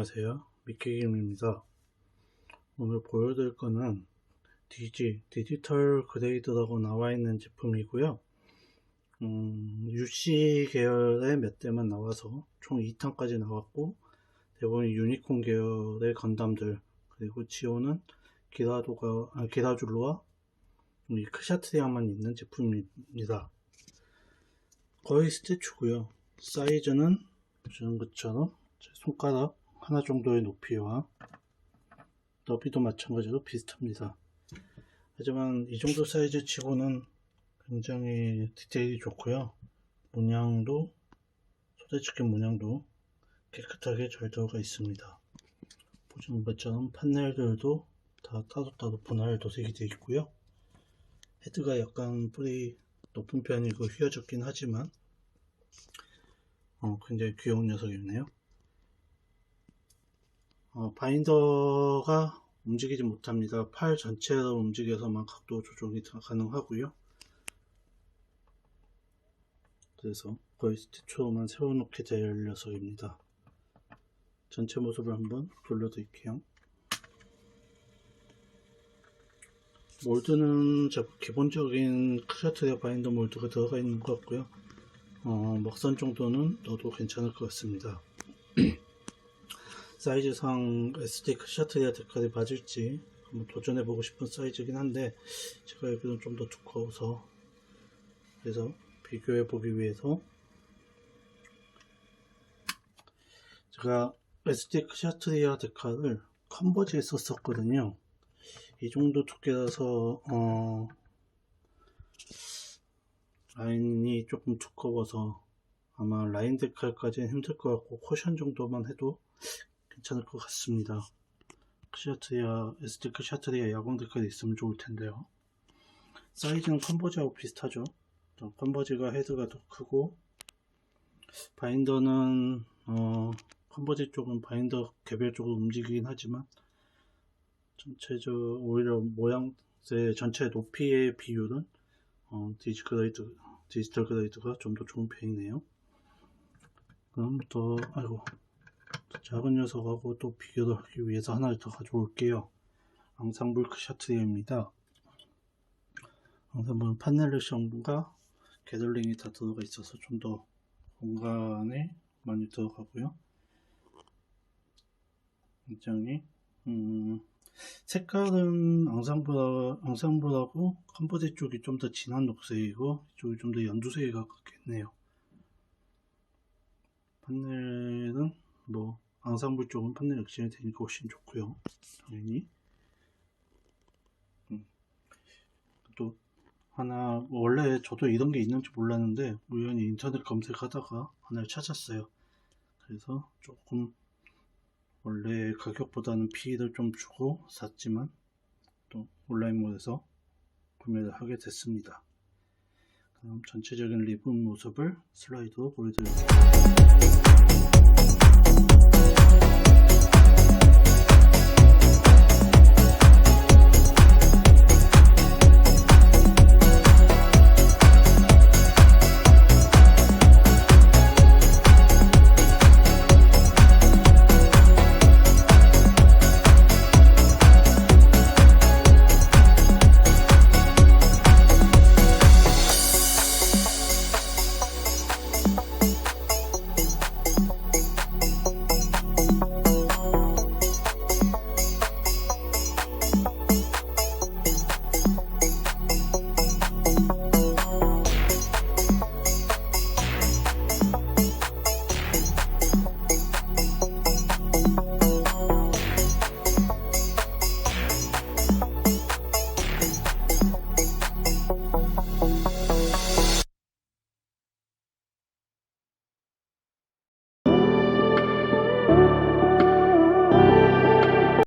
안녕하세요. 미끼김입니다. 오늘 보여드릴 거는 DG, 디지털 그레이드라고 나와 있는 제품이고요. 음, UC 계열의 몇 대만 나와서 총 2탄까지 나왔고, 대부분 유니콘 계열의 건담들, 그리고 지오는 기라도가, 아, 기라줄로와 이 크샤트리아만 있는 제품입니다. 거의 스태츄고요. 사이즈는 보시는 것처럼 제 손가락 하나 정도의 높이와 너비도 마찬가지로 비슷합니다. 하지만 이 정도 사이즈 치고는 굉장히 디테일이 좋고요. 문양도 소재치킨 문양도 깨끗하게 잘 들어가 있습니다. 보시는 것처럼 판넬들도 다 따로따로 분할 도색이 되어 있고요. 헤드가 약간 뿌리 높은 편이고 휘어졌긴 하지만 어, 굉장히 귀여운 녀석이네요. 어, 바인더가 움직이지 못합니다. 팔 전체로 움직여서만 각도 조정이 다 가능하고요. 그래서 거의 스티초로만 세워놓게 될 녀석입니다. 전체 모습을 한번 돌려드릴게요. 몰드는 기본적인 크샤트리아 바인더 몰드가 들어가 있는 것 같고요. 어, 먹선 정도는 넣어도 괜찮을 것 같습니다. 사이즈상 SD 데칼이 맞을지 한번 도전해보고 싶은 사이즈긴 한데 제가 여기는 좀 더 두꺼워서 그래서 비교해보기 위해서 제가 SD 크샤트리아 데칼을 컨버지에 썼었거든요. 이 정도 두께라서 어, 라인이 조금 두꺼워서 아마 라인 데칼까지는 힘들 것 같고 쿠션 정도만 해도 괜찮을 것 같습니다. 크샤트리아 SD 크샤트리아 야광 데칼이 있으면 좋을 텐데요. 사이즈는 컨버지하고 비슷하죠. 또 컨버지가 헤드가 더 크고 바인더는 어, 컨버지 쪽은 바인더 개별적으로 움직이긴 하지만 전체적 오히려 모양 제 전체 높이의 비율은 어, 디지 그레이드 디지털 그레이드가 좀 더 좋은 편이네요. 그럼 또 아이고 작은 녀석하고 또 비교를 하기 위해서 하나를 더 가져올게요. 앙상블 크샤트리입니다. 앙상블은 판넬레션과 게들링이 다 들어가 있어서 좀 더 공간에 많이 들어가고요. 굉장히 음, 색깔은 앙상블, 앙상블하고 컴포지 쪽이 좀 더 진한 녹색이고 이쪽이 좀 더 연두색에 가깝겠네요. 판넬은 뭐 앙상블 쪽은 판넬 액션이 되니까 훨씬 좋고요. 당연히 음. 또 하나 원래 저도 이런 게 있는지 몰랐는데 우연히 인터넷 검색하다가 하나를 찾았어요. 그래서 조금 원래 가격보다는 피해를 좀 주고 샀지만 또 온라인몰에서 구매를 하게 됐습니다. 그럼 전체적인 리본 모습을 슬라이드로 보여드릴게요.